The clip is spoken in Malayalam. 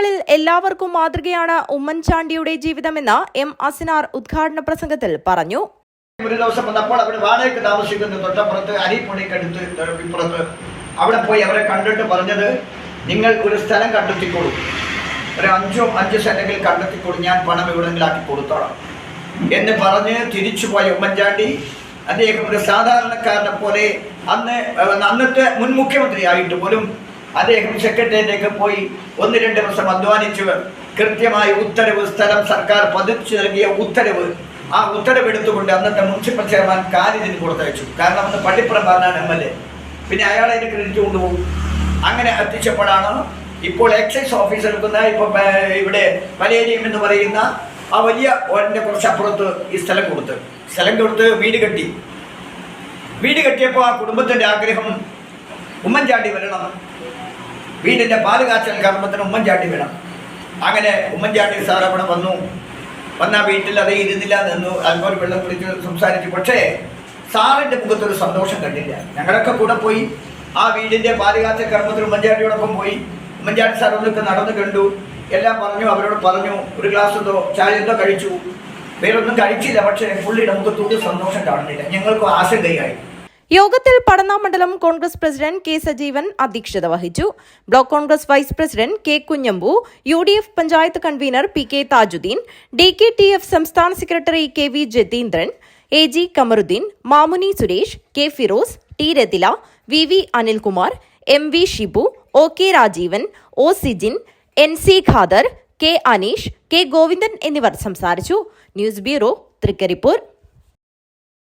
കാര്യങ്ങളിൽ എല്ലാവർക്കും മാതൃകയാണ് ഉമ്മൻചാണ്ടിയുടെ ജീവിതമെന്ന് എം അസിനാർ ഉദ്ഘാടന പ്രസംഗത്തിൽ പറഞ്ഞു. ഒരു ദിവസം വന്നപ്പോൾ അവർ വാടകയ്ക്ക് താമസിക്കുന്ന തൊട്ടപ്പുറത്ത് അരിപ്പുണിക്കടുത്ത് ഇപ്പുറത്ത് അവിടെ പോയി അവരെ കണ്ടിട്ട് പറഞ്ഞത് നിങ്ങൾ ഒരു സ്ഥലം കണ്ടെത്തിക്കോളൂ. ഒരു അഞ്ചോ അഞ്ച് സെന്റെങ്കിൽ കണ്ടെത്തിക്കോളൂ. ഞാൻ പണം എവിടെങ്കിലാക്കി കൊടുത്തോളാം. എന്ന് പറഞ്ഞ് തിരിച്ചു പോയ ഉമ്മൻചാണ്ടി അദ്ദേഹം ഒരു സാധാരണക്കാരനെ പോലെ അന്ന് അന്നത്തെ മുൻ മുഖ്യമന്ത്രി ആയിട്ട് പോലും അദ്ദേഹം സെക്രട്ടേറിയറ്റിലേക്ക് പോയി ഒന്ന് രണ്ട് ദിവസം അധ്വാനിച്ചു. കൃത്യമായി ഉത്തരവ് സ്ഥലം സർക്കാർ പതിച്ചു നൽകിയ ഉത്തരവ്. ആ ഉത്തരവ് എടുത്തുകൊണ്ട് അന്നത്തെ മുനിസിപ്പൽ ചെയർമാൻ കാലിതിന് കൊടുത്തയച്ചു. കാരണം അന്ന് പള്ളിപ്പുറം പറഞ്ഞാണ് എം എൽ എ. പിന്നെ അയാൾ അതിന് ക്രെഡിറ്റ് കൊണ്ടുപോകും. അങ്ങനെ എത്തിച്ചപ്പോഴാണ് ഇപ്പോൾ എക്സൈസ് ഓഫീസർ എടുക്കുന്ന ഇപ്പൊ ഇവിടെ മലേരിയം എന്ന് പറയുന്ന ആ വലിയ ഓരന്റെ കുറച്ച് അപ്പുറത്ത് ഈ സ്ഥലം കൊടുത്ത്. സ്ഥലം കൊടുത്ത് വീട് കെട്ടി. വീട് കെട്ടിയപ്പോൾ ആ കുടുംബത്തിന്റെ ആഗ്രഹം ഉമ്മൻചാണ്ടി വരണം. വീടിന്റെ പാൽ കാച്ചൽ കർമ്മത്തിന് ഉമ്മൻചാണ്ടി വേണം. അങ്ങനെ ഉമ്മൻചാണ്ടി സാർ അവിടെ വന്നു. വന്ന വീട്ടിൽ അതേ ഇരുന്നില്ല നിന്നു. അതുപോലെ വെള്ളം കുടിച്ച് സംസാരിച്ചു. പക്ഷേ സാറിന്റെ മുഖത്തൊരു സന്തോഷം കണ്ടില്ല. ഞങ്ങളൊക്കെ കൂടെ പോയി. ആ വീടിന്റെ പാലുകാച്ച കർമ്മത്തിന് ഉമ്മൻചാണ്ടിയോടൊപ്പം പോയി. ഉമ്മൻചാണ്ടി സാർ ഒന്നൊക്കെ നടന്നു കണ്ടു. എല്ലാം പറഞ്ഞു അവരോട് പറഞ്ഞു. ഒരു ഗ്ലാസ് എന്തോ ചായ എന്തോ കഴിച്ചു. വേറൊന്നും കഴിച്ചില്ല. പക്ഷേ പുള്ളിയുടെ മുഖത്തോട് സന്തോഷം കാണുന്നില്ല. ഞങ്ങൾക്ക് ആശങ്കയായി. യോഗത്തിൽ പടന്ന മണ്ഡലം കോൺഗ്രസ് പ്രസിഡന്റ് കെ സജീവൻ അധ്യക്ഷത വഹിച്ചു. Block Congress vice president K Kunhambu U D F panchayat convener P K Thajudheen D K T F സംസ്ഥാന secretary K V Jatheendran A G Kamaruddeen Mamuni Suresh K Firoz T Rathila V V Anilkumar M V Shibu O K Rajeevan O Sijin N C Khader K Aneesh K Govindan എന്നിവർ സംസാരിച്ചു. News bureau Trikaripur.